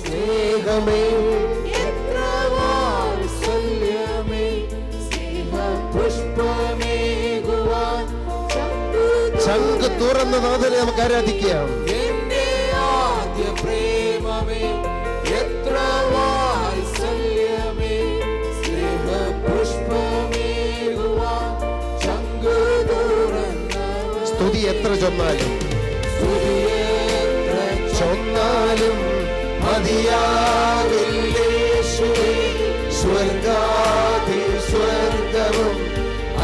സ്നേഹമേ ചങ്ക് തുറന്ന നാഥനെ നമുക്ക് ആരാധിക്കാം. എന്റെ ആദ്യ പ്രേമമേ എത്ര വാത്സല്യമേ ചങ്കു സ്തുതി എത്ര ചൊന്നാലും. സ്തുതിയെത്ര ചൊന്നാലും മതിയാകില്ലേശുവേ സ്വർഗാതി സ്വർഗവും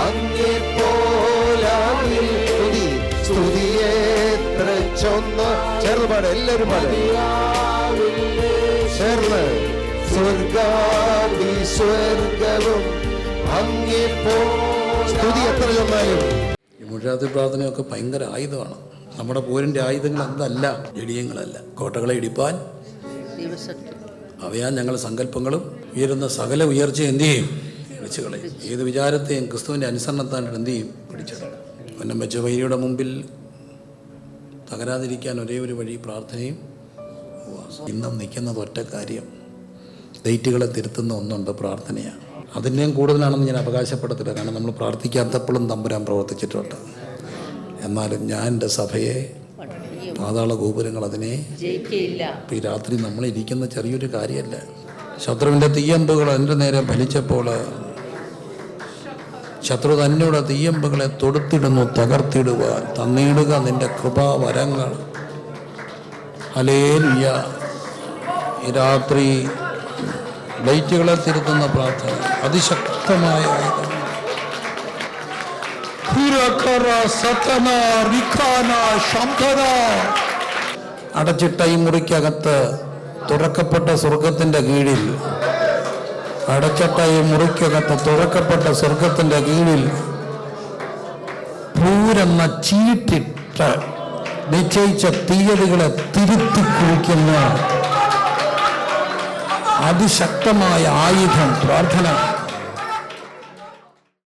അങ്ങേ പോലാവിൽ സ്തുതി സ്തുതിയേത്ര ചൊന്ന ചേർന്ന് പാട് എല്ലാവരും പാട്. ചേർന്ന്. സ്വർഗാതി സ്വർഗവും അങ്ങേ പോ സ്തുതി എത്ര ചൊന്നാലും. ഈ മുഴാതി പ്രാർത്ഥനയൊക്കെ ഭയങ്കര ആയുധമാണ്. നമ്മുടെ പോരിന്റെ ആയുധങ്ങൾ എന്തല്ല ജഡീയങ്ങളല്ല കോട്ടകളെ ഇടിപ്പാൻ അവയാൽ ഞങ്ങൾ സങ്കല്പങ്ങളും ഉയരുന്ന സകല ഉയർച്ച എന്ത് ചെയ്യും? കളയും. ഏത് വിചാരത്തെയും ക്രിസ്തുവിന്റെ അനുസരണത്താൻ എന്ത് ചെയ്യും? പിടിച്ചെടുക്കും ഉന്നം വെച്ച വൈരിയുടെ മുമ്പിൽ തകരാതിരിക്കാൻ ഒരേ ഒരു വഴി പ്രാർത്ഥനയും. ഇന്നും നിൽക്കുന്നത് ഒറ്റ കാര്യം. ഡേറ്റുകളെ തിരുത്തുന്ന ഒന്നുണ്ട് പ്രാർത്ഥനയാണ് അതിന്റെയും കൂടുതലാണെന്ന് ഞാൻ അവകാശപ്പെടത്തില്ല. കാരണം നമ്മൾ പ്രാർത്ഥിക്കാത്തപ്പോഴും തമ്പുരാൻ പ്രവർത്തിച്ചിട്ടുണ്ട്. എന്നാലും ഞാൻ എന്റെ സഭയെ പാതാള ഗോപുരങ്ങൾ അതിനെ ഈ രാത്രി നമ്മൾ ഇരിക്കുന്ന ചെറിയൊരു കാര്യമല്ല. ശത്രുവിന്റെ തീയമ്പുകൾ എന്റെ നേരെ ഫലിച്ചപ്പോൾ ശത്രു തന്നെയുള്ള തീയമ്പുകളെ തൊടുത്തിടുന്നു തകർത്തിടുവാൻ തന്നിടുക നിന്റെ കൃപാവരങ്ങൾ. അലേലിയ ഈ രാത്രി ലൈറ്റുകളെ തിരുത്തുന്ന പ്രാർത്ഥന. അതിശക്തമായ ആയുധം. അടച്ചിട്ട ഈ മുറിക്കകത്ത് തുറക്കപ്പെട്ട സ്വർഗത്തിന്റെ കീഴിൽ അടച്ചിട്ട ഈ മുറിക്കകത്ത് തുറക്കപ്പെട്ട സ്വർഗത്തിന്റെ കീഴിൽ പൂരെന്ന ചീട്ടിട്ട് നിശ്ചയിച്ച തീയതികളെ തിരുത്തി കുറിക്കുന്ന അതിശക്തമായ ആയുധം പ്രാർത്ഥന.